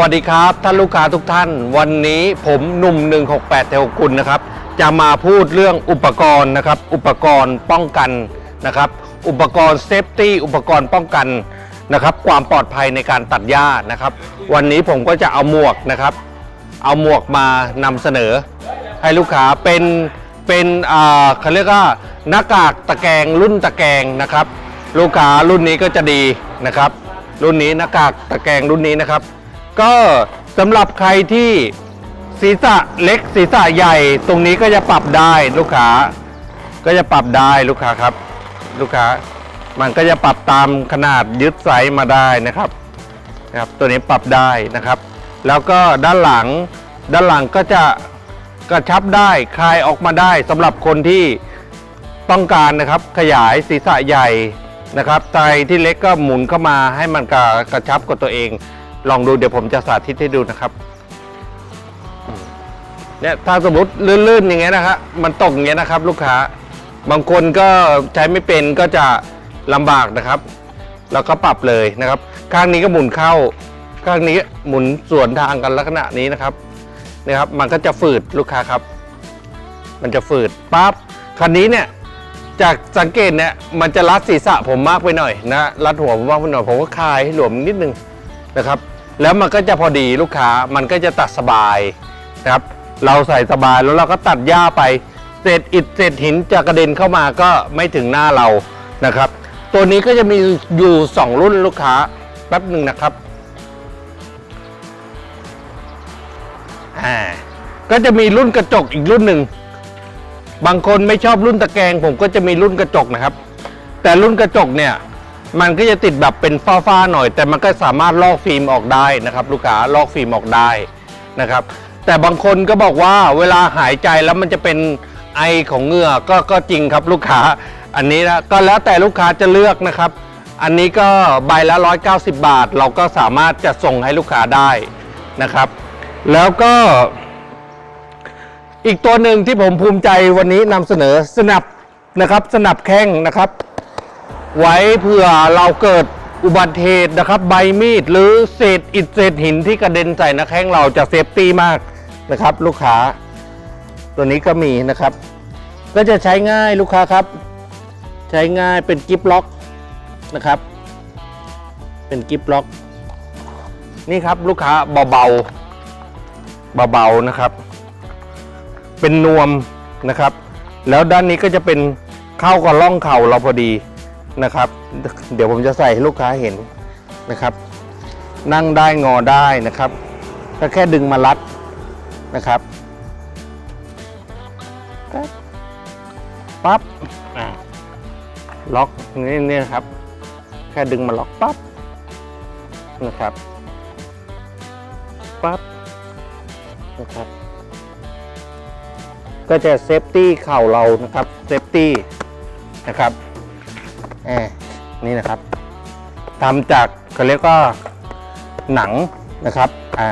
วัสดีครับ ท่านลูกค้าทุกท่าน วันนี้ผมหนุ่ม 168เทวกุลนะครับ จะมาพูดเรื่องอุปกรณ์นะครับ อุปกรณ์ป้องกันนะครับ อุปกรณ์เซฟตี้อุปกรณ์ป้องกันนะครับ ความปลอดภัยในการตัดหญ้านะครับ วันนี้ผมก็จะเอาหมวกนะครับ เอาหมวกมานำเสนอ ให้ลูกค้าเป็นเป็นอ่าเขาเรียกว่าหน้ากากตะแกรงรุ่นตะแกรงนะครับ ลูกค้ารุ่นนี้ก็จะดีนะครับ รุ่นนี้หน้ากากตะแกรงรุ่นนี้นะครับ ก็สำหรับใครที่ศีรษะเล็กศีรษะใหญ่ตรงนี้ก็จะปรับได้ลูกค้า ก็จะปรับได้ลูกค้าครับ ลูกค้า มันก็จะปรับตามขนาดยึดไซส์มาได้นะครับนะครับ ตัวนี้ปรับได้นะครับ แล้วก็ด้านหลังด้านหลังก็จะกระชับได้คลายออกมาได้สำหรับคนที่ต้องการนะครับขยายศีรษะใหญ่นะครับไตที่เล็กก็หมุนเข้ามาให้มันกระกระชับกับตัวเอง ลองดูเดี๋ยวผมจะสาธิตให้ดูนะครับเนี่ยถ้าสมมติลื่นๆอย่างเงี้ยนะครับมันตกอย่างเงี้ยนะครับ ลูกค้าบางคนก็ใช้ไม่เป็นก็จะลำบากนะครับ แล้วก็ปรับเลยนะครับ ข้างนี้ก็หมุนเข้า ข้างนี้หมุนสวนทางกันลักษณะนี้นะครับนะครับ มันก็จะฝืดลูกค้าครับ มันจะฝืดปั๊บคันนี้เนี่ยจากสังเกตเนี่ยมันจะรัดศีรษะผมมากไปหน่อยนะรัดหัวผมมากไปหน่อยผมก็คลายให้หลวมนิดนึงนะครับ แล้วมันก็จะพอดีลูกค้ามันก็จะตัดสบายนะครับ เราใส่สบายแล้วเราก็ตัดหญ้าไปเศษอิฐเศษหินจะกระเด็นเข้ามาก็ไม่ถึงหน้าเรานะครับ ตัวนี้ก็จะมีอยู่ 2 รุ่นลูกค้าแป๊บหนึ่งนะครับอ่าก็จะมีรุ่นกระจกอีกรุ่นหนึ่งบางคนไม่ชอบรุ่นตะแกรงผมก็จะมีรุ่นกระจกนะครับ แต่รุ่นกระจกเนี่ย มันก็จะติดแบบเป็นฝ้าๆหน่อย แต่มันก็สามารถลอกฟิล์มออกได้นะครับ ลูกค้าลอกฟิล์มออกได้นะครับ แต่บางคนก็บอกว่าเวลาหายใจแล้วมันจะเป็นไอของเหงื่อก็ก็จริงครับลูกค้าอันนี้นะก็แล้วแต่ลูกค้าจะเลือกนะครับ อันนี้ก็ใบละ 190 บาท เราก็สามารถจะส่งให้ลูกค้าได้นะครับ แล้วก็อีกตัวหนึ่งที่ผมภูมิใจวันนี้นำเสนอสนับนะครับ สนับแข้งนะครับ ไว้เผื่อเราเกิดอุบัติเหตุนะครับ ใบมีดหรือเศษอิฐเศษหินที่กระเด็นใส่หนะแข้งเราจะเซฟตี้มากนะครับ ลูกค้า ตัวนี้ก็มีนะครับ ก็จะใช้ง่ายลูกค้าครับ ใช้ง่ายเป็นกิฟล็อกนะครับ เป็นกิฟล็อก นี่ครับลูกค้าเบาๆเบาๆนะครับ เป็นนวมนะครับ แล้วด้านนี้ก็จะเป็นเข้ากับร่องเข่าเราพอดี นะครับ เดี๋ยวผมจะใส่ให้ลูกค้าเห็นนะครับ นั่งได้งอได้นะครับก็แค่ดึงมารัดนะครับปั๊บล็อกนี่นี่นะครับ แค่ดึงมาล็อกปั๊บนะครับปั๊บนะครับ ก็จะเซฟตี้เข่าเรานะครับเซฟตี้นะครับ แอบนี่นะครับทำจากเขาเรียกว่าหนังนะครับอ่า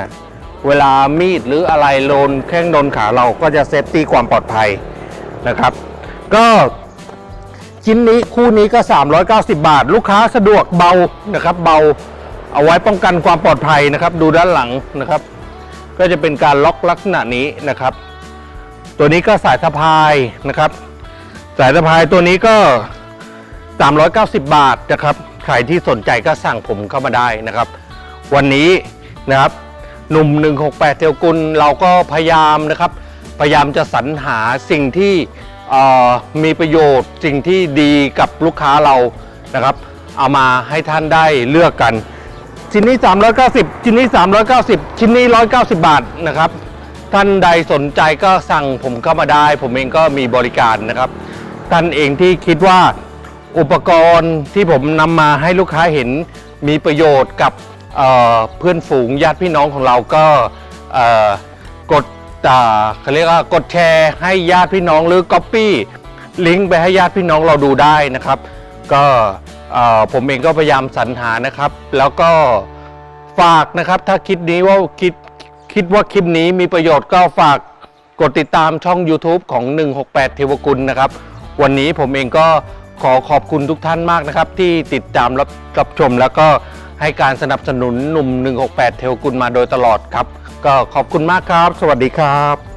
เวลามีดหรืออะไรโลนแข้งโดนขาเราก็จะเซฟตี้ความปลอดภัยนะครับ ก็ชิ้นนี้คู่นี้ก็ 390 บาท ลูกค้าสะดวกเบานะครับ เบาเอาไว้ป้องกันความปลอดภัยนะครับ ดูด้านหลังนะครับ ก็จะเป็นการล็อกลักษณะนี้นะครับ ตัวนี้ก็สายสะพายนะครับ สายสะพายตัวนี้ก็ 390 บาทนะครับ ใครที่สนใจก็สั่งผมเข้ามาได้นะครับ วันนี้นะครับหนุ่ม 168 เทวกุลเราก็พยายามนะครับ พยายามจะสรรหาสิ่งที่มีประโยชน์สิ่งที่ดีกับลูกค้าเรานะครับ เอามาให้ท่านได้เลือกกัน ชิ้นนี้ 390 ชิ้นนี้ 390 ชิ้นนี้ 190 บาทนะครับ ท่านใดสนใจก็สั่งผมเข้ามาได้ ผมเองก็มีบริการนะครับ ท่านเองที่คิดว่า อุปกรณ์ที่ผมนำมาให้ลูกค้าเห็นมีประโยชน์กับเเพื่อนฝูงญาติพี่น้องของเราก็กดอ่าเขาเรียกว่ากดแชร์ให้ญาติพี่น้องหรือก๊อปปี้ลิงก์ไปให้ญาติพี่น้องเราดูได้นะครับ ก็ผมเองก็พยายามสรรหานะครับ แล้วก็ฝากนะครับถ้าคิดนี้ว่าคิดคิดว่าคลิปนี้มีประโยชน์ก็ฝากกดติดตามช่อง YouTube ของ 168 เทวกุลนะครับ วันนี้ผมเองก็ ขอขอบคุณทุกท่านมากนะครับ ที่ติดตามรับรับชม แล้วก็ให้การสนับสนุนหนุ่ม 168 เทวกุลมาโดยตลอดครับ ก็ขอบคุณมากครับ สวัสดีครับ